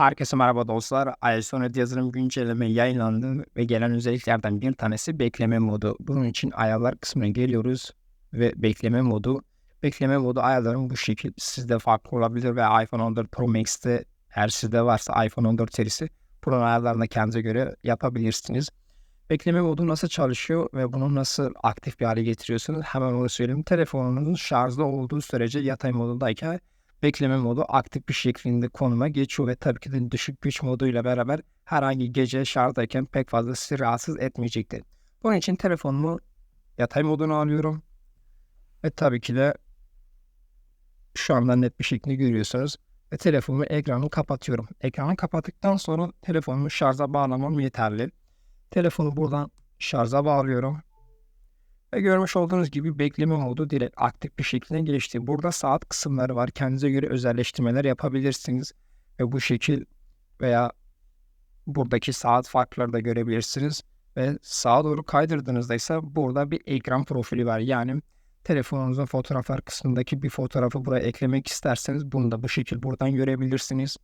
Herkese merhaba dostlar. iOS yazılım güncelleme yayınlandı ve gelen özelliklerden bir tanesi bekleme modu. Bunun için ayarlar kısmına geliyoruz ve bekleme modu. Bekleme modu ayarların bu şekil sizde farklı olabilir ve iPhone 14 Pro Max'te eğer sizde varsa iPhone 14 serisi bunun ayarlarını kendinize göre yapabilirsiniz. Bekleme modu nasıl çalışıyor ve bunu nasıl aktif bir hale getiriyorsunuz? Hemen onu söyleyeyim. Telefonunuz şarjda olduğu sürece yatay modundayken bekleme modu aktif bir şeklinde konuma geçiyor ve tabii ki de düşük güç moduyla beraber herhangi gece şarjdayken pek fazla sizi rahatsız etmeyecektir. Bunun için telefonumu yatay moduna alıyorum. Ve tabii ki de şu anda net bir şekilde görüyorsunuz. Ve telefonumu ekranı kapatıyorum. Ekranı kapattıktan sonra telefonumu şarja bağlamam yeterli. Telefonu buradan şarja bağlıyorum. Ve görmüş olduğunuz gibi bekleme modu direkt aktif bir şekilde gelişti. Burada saat kısımları var. Kendinize göre özelleştirmeler yapabilirsiniz. Ve bu şekil veya buradaki saat farkları da görebilirsiniz. Ve sağa doğru kaydırdığınızda ise burada bir ekran profili var. Yani telefonunuzun fotoğraflar kısmındaki bir fotoğrafı buraya eklemek isterseniz bunu da bu şekil buradan görebilirsiniz.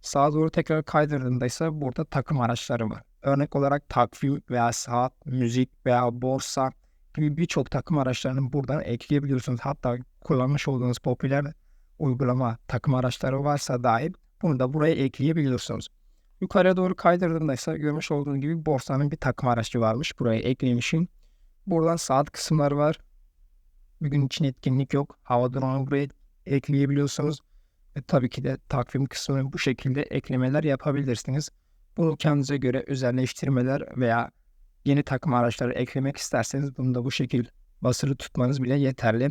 Sağa doğru tekrar kaydırdığında ise burada takım araçları var. Örnek olarak takvim veya saat, müzik veya borsa birçok takım araçlarını buradan ekleyebiliyorsunuz. Hatta kullanmış olduğunuz popüler uygulama takım araçları varsa dahil bunu da buraya ekleyebiliyorsunuz. Yukarıya doğru kaydırdığımda ise görmüş olduğunuz gibi borsanın bir takım aracı varmış. Buraya eklemişim. Buradan saat kısımları var. Bugün için etkinlik yok. Hava drone'u buraya ekleyebiliyorsunuz. Ve tabii ki de takvim kısmını bu şekilde eklemeler yapabilirsiniz. Bunu kendinize göre özelleştirmeler veya yeni takım araçları eklemek isterseniz bunu da bu şekil basılı tutmanız bile yeterli.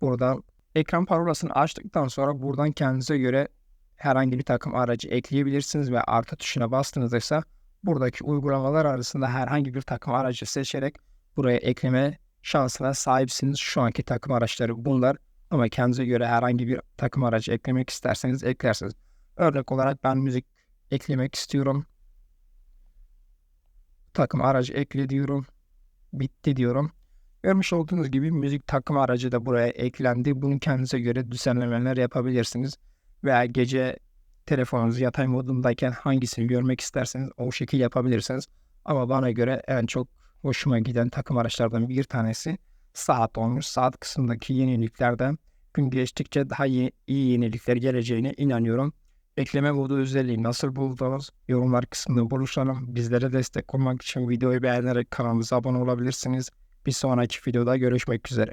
Buradan ekran parolasını açtıktan sonra buradan kendinize göre herhangi bir takım aracı ekleyebilirsiniz ve artı tuşuna bastığınızda ise buradaki uygulamalar arasında herhangi bir takım aracı seçerek buraya ekleme şansına sahipsiniz. Şu anki takım araçları bunlar ama kendinize göre herhangi bir takım aracı eklemek isterseniz eklersiniz. Örnek olarak ben müzik eklemek istiyorum takım aracı ekle diyorum. Bitti diyorum. Görmüş olduğunuz gibi müzik takım aracı da buraya eklendi. Bunu kendinize göre düzenlemeler yapabilirsiniz. Veya gece telefonunuz yatay modundayken hangisini görmek isterseniz o şekil yapabilirsiniz. Ama bana göre en çok hoşuma giden takım araçlardan bir tanesi saat olmuş. Saat kısmındaki yeniliklerden gün geçtikçe daha iyi, iyi yenilikler geleceğine inanıyorum. Ekleme modu özelliği nasıl buldunuz? Yorumlar kısmında buluşalım. Bizlere destek olmak için videoyu beğenerek kanalımıza abone olabilirsiniz. Bir sonraki videoda görüşmek üzere.